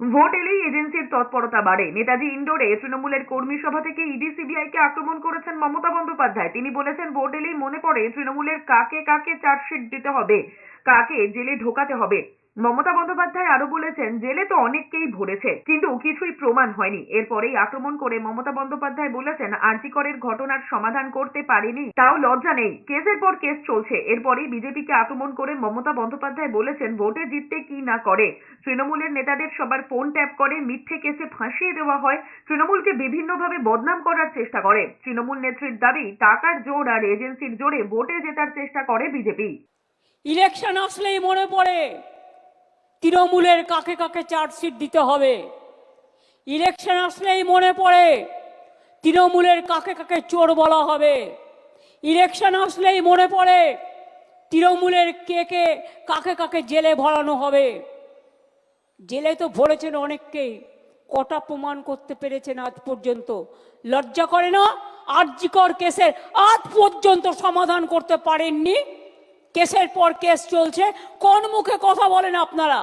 Vote এলেই এজেন্সির তৎপরতা বাড়ে। নেতাজি ইন্ডোরে তৃণমূলের কর্মী সভা থেকে ইডি সিবিআই কে আক্রমণ করেছেন মমতা বন্দ্যোপাধ্যায়। তিনি বলেছেন, ভোট এলেই মনে পড়ে তৃণমূলের কাকে কাকে চার্জশিট দিতে হবে, কাকে জেলে ঢোকাতে হবে। মমতা বন্দ্যোপাধ্যায় আরও বলেছেন, জেলে তো অনেককেই ভরেছে, কিন্তু কিছুই প্রমাণ হয়নি। এরপরেই আক্রমণ করে মমতা বন্দ্যোপাধ্যায় বলেছেন, আর্জিকরের ঘটনার সমাধান করতে পারেনি, তাও লজ্জা নেই। কেসের পর কেস চলছে। এরপরেই বিজেপিকে আক্রমণ করে মমতা বন্দ্যোপাধ্যায় বলেছেন, ভোটে জিততে কি না করে। তৃণমূলের নেতাদের সবার ফোন ট্যাপ করে, মিথ্যে কেসে ফাঁসিয়ে দেওয়া হয়, তৃণমূলকে বিভিন্নভাবে বদনাম করার চেষ্টা করে। তৃণমূল নেত্রীর দাবি, টাকার জোর আর এজেন্সির জোরে ভোটে জেতার চেষ্টা করে বিজেপি ইলেকশন আসলেই মনে পড়ে। তৃণমূলের কাকে কাকে চার্জশিট দিতে হবে। ইলেকশন আসলেই মনে পড়ে। তৃণমূলের কাকে কাকে চোর বলা হবে। ইলেকশন আসলেই মনে পড়ে। তৃণমূলের কে কে কাকে কাকে জেলে ভরানো হবে। জেলে তো ভরেছেন অনেককেই। কটা প্রমাণ করতে পেরেছেন আজ পর্যন্ত। লজ্জা করে না? আর্যিকর কেসের আজ পর্যন্ত সমাধান করতে পারেননি? কেসের পর কেস চলছে। কোন মুখে কথা বলেন আপনারা?